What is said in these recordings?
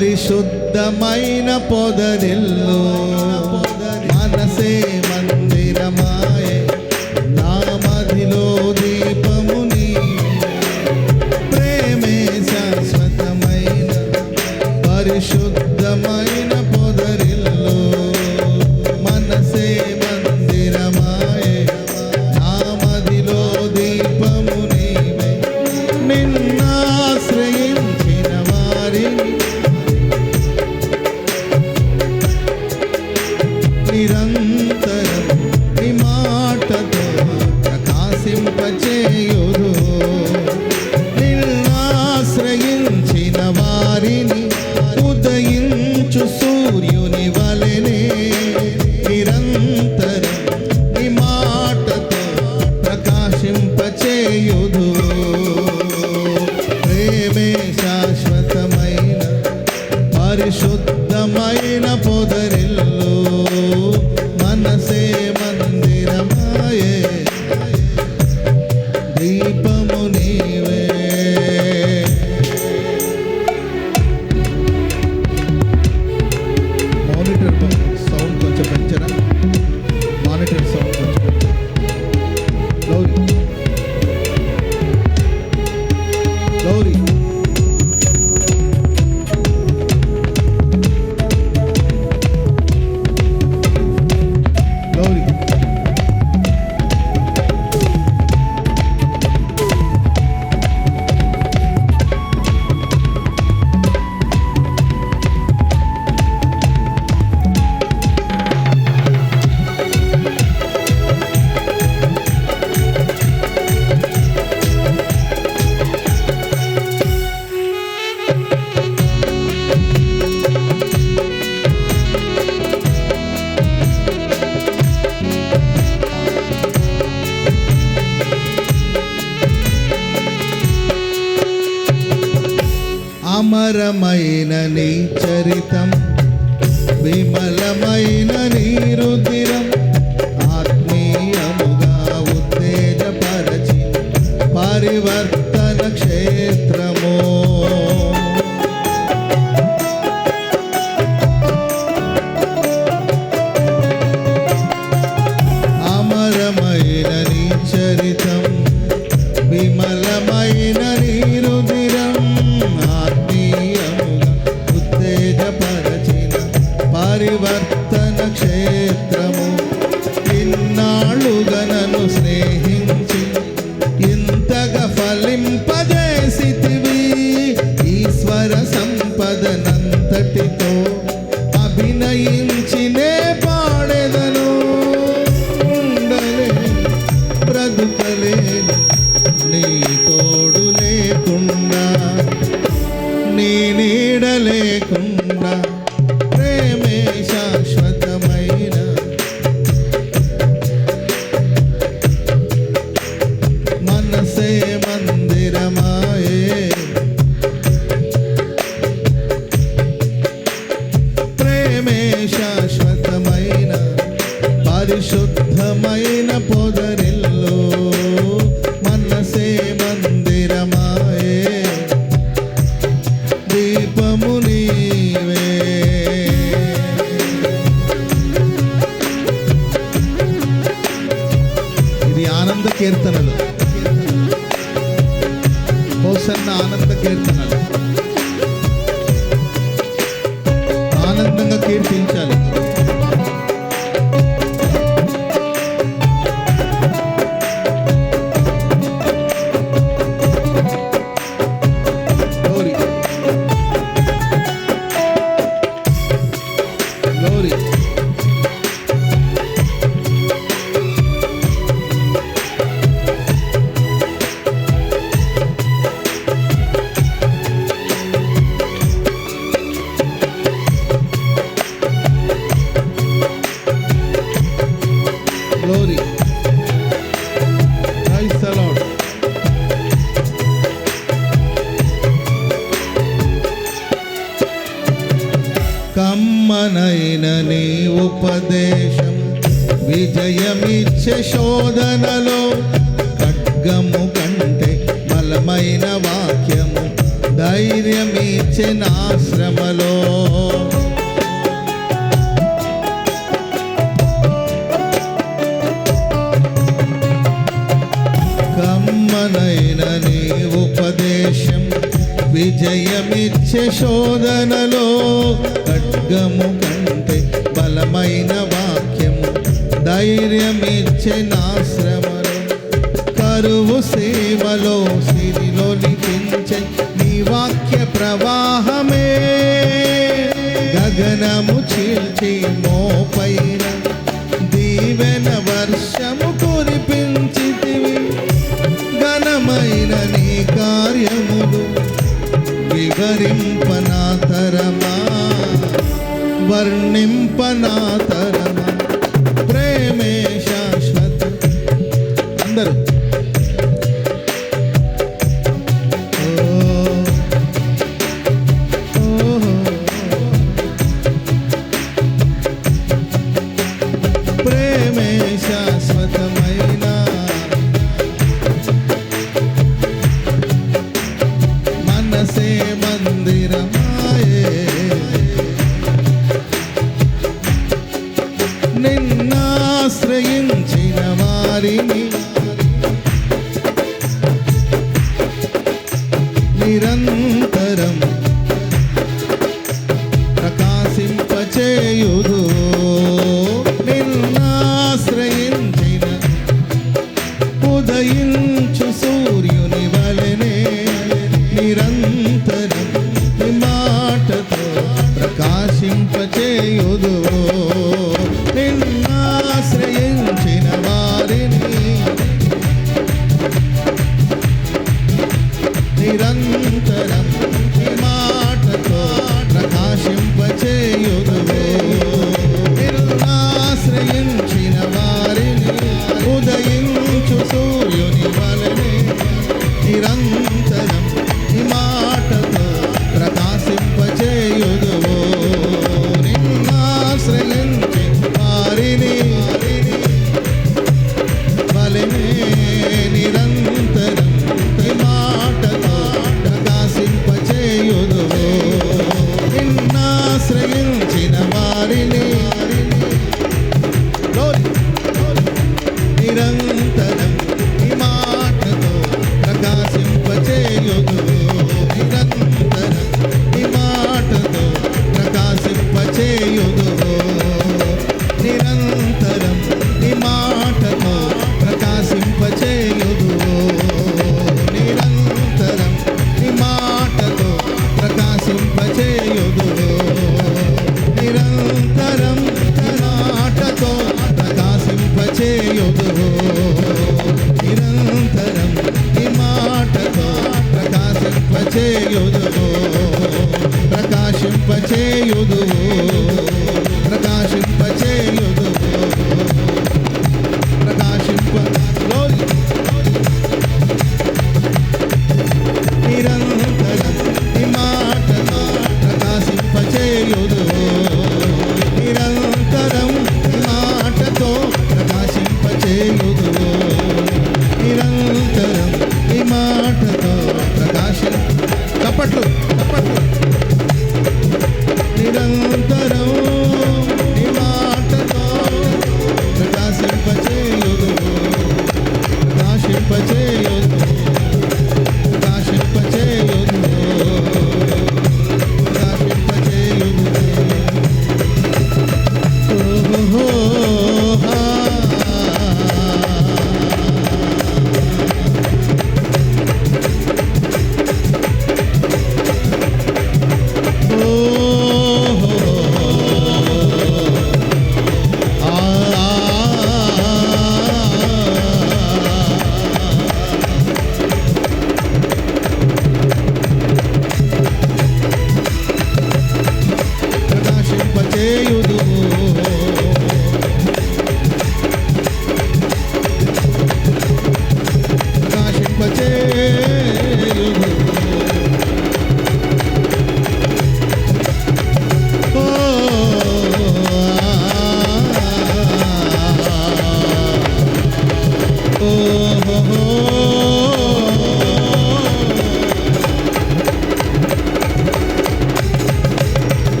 పరిశుద్ధమైన పొదరిల్లు మనసే మందిరమాయే. నామధిలో దీ para mais. కీర్తించాలి glory. Praise the Lord. కమ్మనైన నీ ఉపదేశం విజయమిచ్చే శోధనలో ఖడ్గము కంటే బలమైన వాక్యము ధైర్యమిచ్చే నా శ్రమలో విడిచిన నీ ఉపదేశం. విజయమిచ్చే శోధనలో ఖడ్గము కంటే బలమైన వాక్యము ధైర్యమిచ్చే నాశ్రమలు కరువు సేవలో సిరిలో లిఖించే నీ వాక్య ప్రవాహమే. గగనము చీల్చి మోపైన దీవెన వర్షము కరింపనా తరమా వర్ణింపనా తరమా నిన్నాశ్రయించిన వారిని నిరంతరం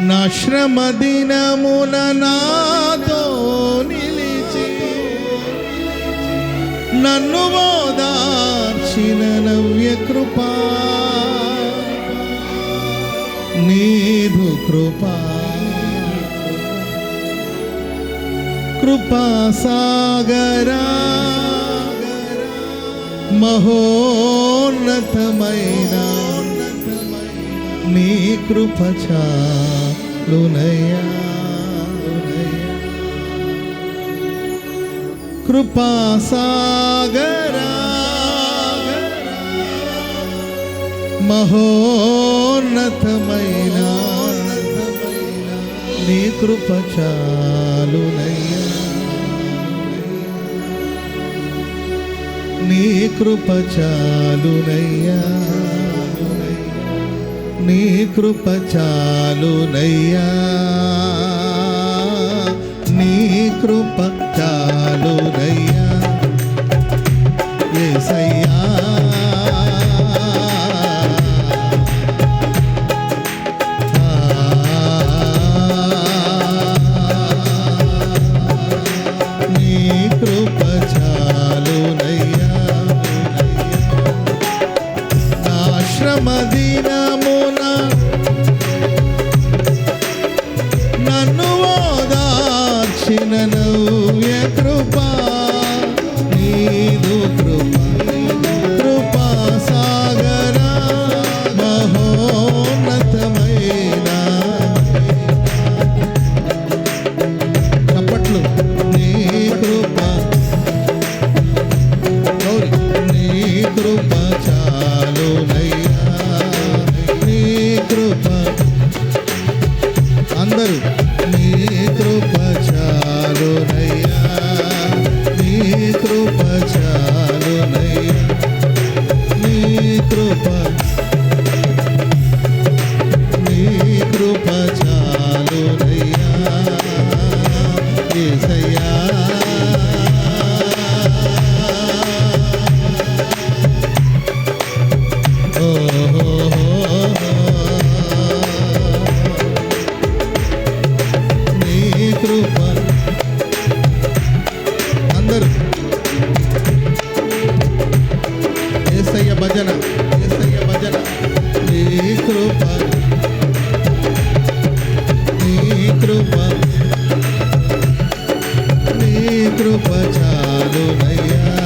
నా శ్రమ దినమున నాతో నిలిచి నన్ను ఓదార్చిన నవ్య కృపా. నీదు కృపా. కృపా సాగరా. మహోన్నతమైన నీ కృపచా లునయా కృపా సాగరా మహోన్నతమైన నీ కృప చాలునయ్యా నీ కృప చాలునయ్యా నీ కృప చాలునయ్యా. నీ కృప చాలునయ్యా. ఏసయ్యా Hallelujah.